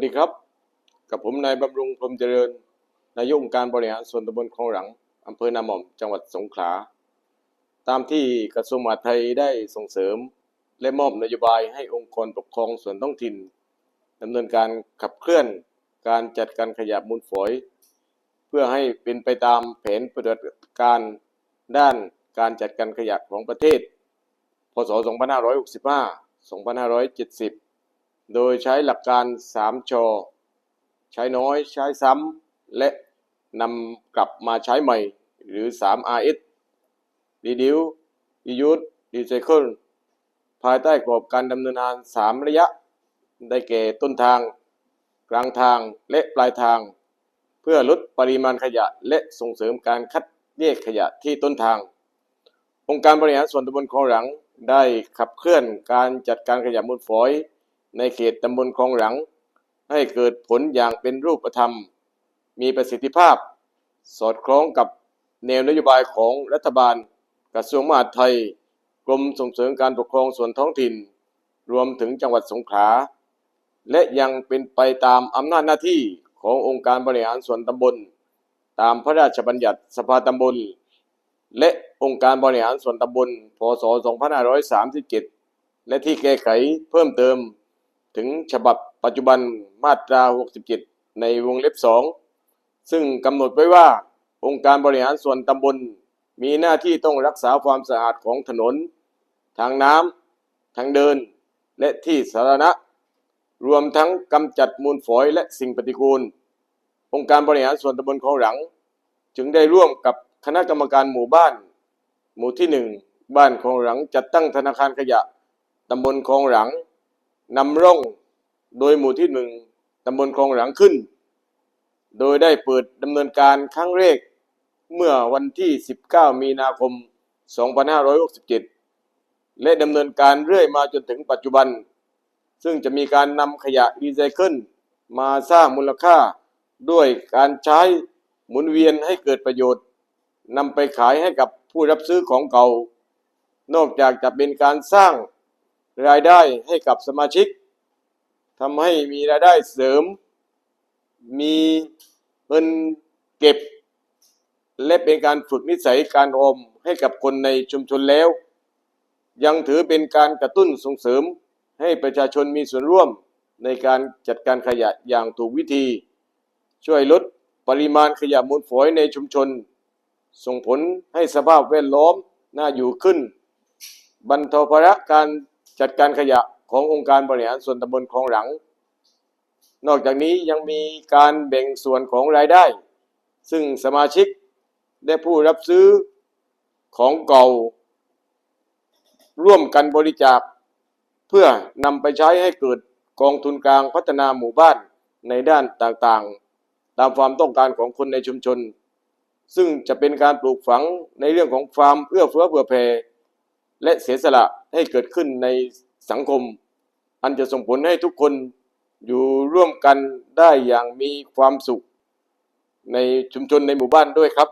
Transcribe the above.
วัสดีครับ กับผมนายบำรุงพรมเจริญ นายกองการบริหารส่วนตำบลคลองหลังอำเภอนาหม่อม จังหวัดสงขลา ตามที่กระทรวงมหาดไทยได้ส่งเสริม และมอบนโยบายให้องค์กรปกครองส่วนท้องถิ่นดำเนินการขับเคลื่อนการจัดการขยะมูลฝอย เพื่อให้เป็นไปตามแผนปฏิบัติการด้านการจัดการขยะของประเทศ พศ 2565 2570 โดยใช้หลักการ3ชอใช้น้อยใช้ซ้ำและนำกลับมาใช้ใหม่หรือ 3 RS Reduce Reuse Recycle ภายใต้กรอบการดำเนินงาน 3 ระยะ ได้แก่ต้นทาง กลางทางและปลายทาง เพื่อลดปริมาณขยะและส่งเสริมการคัดแยกขยะที่ต้นทาง องค์การบริหารส่วนตำบลคลองหลังได้ขับเคลื่อนการจัดการขยะมูลฝอย ในเขตตำบลคลองหลัง ให้เกิดผลอย่างเป็นรูปธรรม มีประสิทธิภาพ สอดคล้องกับแนวนโยบายของรัฐบาล กระทรวงมหาดไทย กรมส่งเสริมการปกครองส่วนท้องถิ่น รวมถึงจังหวัดสงขลาและยังเป็นไปตามอำนาจหน้าที่ขององค์การบริหารส่วนตำบล ตามพระราชบัญญัติสภาตำบล และองค์การบริหารส่วนตำบล พศ 2537 และที่แก้ไขเพิ่มเติม ถึงฉบับปัจจุบันมาตรา 67 ในวงเล็บ 2 ซึ่งกำหนดไว้ว่าองค์การบริหารส่วนตำบล มีหน้าที่ต้องรักษาความสะอาดของถนน ทางน้ำทางเดิน และที่สาธารณะ รวมทั้งกำจัดมูลฝอยและสิ่งปฏิกูล องค์การบริหารส่วนตำบลคลองหลัง จึงได้ร่วมกับคณะกรรมการหมู่บ้าน หมู่ที่หนึ่งบ้านคลองหลังจัดตั้งธนาคารขยะตำบลคลองหลัง นำร่องโดยหมู่ที่หนึ่งตำบลคลองหลังขึ้น โดยได้เปิดดำเนินการครั้งแรกเมื่อวันที่ 19 มีนาคม 2567 และดำเนินการเรื่อยมาจนถึงปัจจุบัน ซึ่งจะมีการนำขยะรีไซเคิลมาสร้างมูลค่าด้วยการใช้หมุนเวียนให้เกิดประโยชน์นำไปขายให้กับผู้รับซื้อของเก่า นอกจากจะเป็นการสร้าง รายได้ให้กับสมาชิกทำให้มีรายได้เสริม มีเงินเก็บ และเป็นการฝึกนิสัยการออมให้กับคนในชุมชนแล้ว ยังถือเป็นการกระตุ้นส่งเสริมให้ประชาชนมีส่วนร่วมในการจัดการขยะอย่างถูกวิธี ช่วยลดปริมาณขยะมูลฝอยในชุมชน ส่งผลให้สภาพแวดล้อมน่าอยู่ขึ้น บรรเทาภาระการ จัดการขยะขององค์การบริหารส่วนตำบลคลองหลัง นอกจากนี้ยังมีการแบ่งส่วนของรายได้ ซึ่งสมาชิกได้ผู้รับซื้อของเก่า ร่วมกันบริจาค เพื่อนำไปใช้ให้เกิดกองทุนกลางพัฒนาหมู่บ้านในด้านต่างๆ ตามความต้องการของคนในชุมชน ซึ่งจะเป็นการปลูกฝังในเรื่องของความเอื้อเฟื้อเผื่อแผ่ และเสียสละให้เกิดขึ้นในสังคม อันจะส่งผลให้ทุกคนอยู่ร่วมกันได้อย่างมีความสุข ในชุมชนในหมู่บ้านด้วยครับ